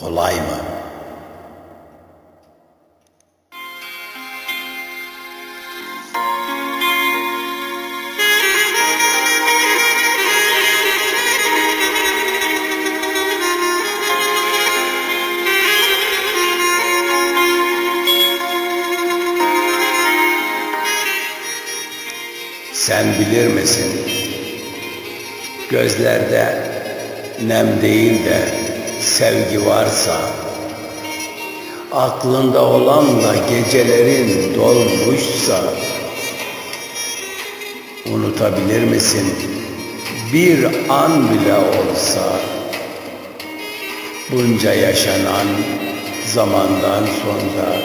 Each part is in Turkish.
kolay mı? Sen bilir misin? Gözlerde nem değil de sevgi varsa Aklında olan da gecelerin dolmuşsa Unutabilir misin? Bir an bile olsa Bunca yaşanan zamandan sonra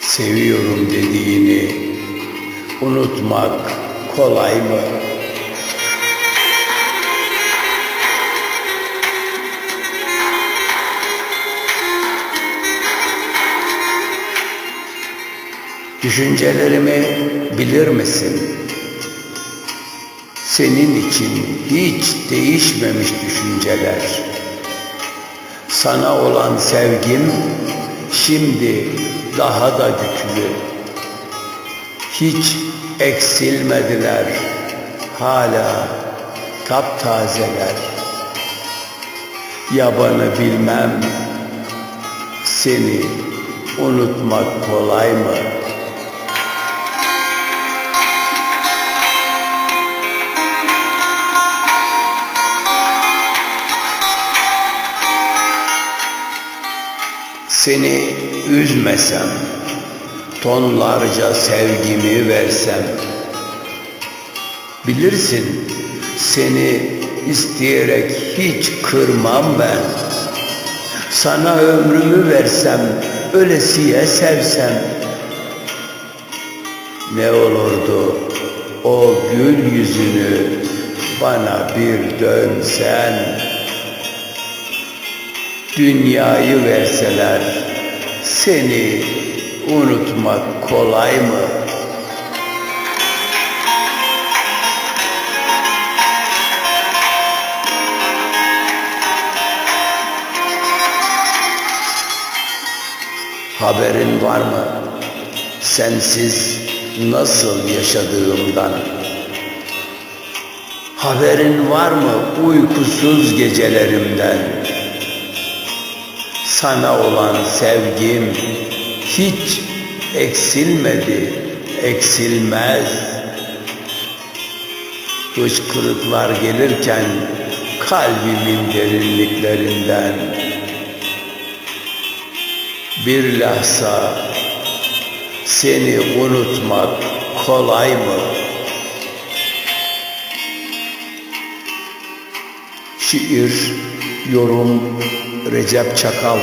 Seviyorum dediğini unutmak kolay mı? Düşüncelerimi bilir misin? Senin için hiç değişmemiş düşünceler. Sana olan sevgim şimdi daha da güçlü. Hiç eksilmediler, hala taptazeler. Yabanı bilmem, seni unutmak kolay mı? Seni üzmesem, tonlarca sevgimi versem, bilirsin seni isteyerek hiç kırmam ben. Sana ömrümü versem, ölesiye sevsem, ne olurdu o gül yüzünü bana bir dönsen. Dünyayı verseler seni unutmak kolay mı? Haberin var mı? Sensiz nasıl yaşadığımdan. Haberin var mı uykusuz gecelerimden? Sana olan sevgim hiç eksilmedi, eksilmez. Hıçkırıklar gelirken kalbimin derinliklerinden bir lahza seni unutmak kolay mı? Şiir, yorum Recep Çakal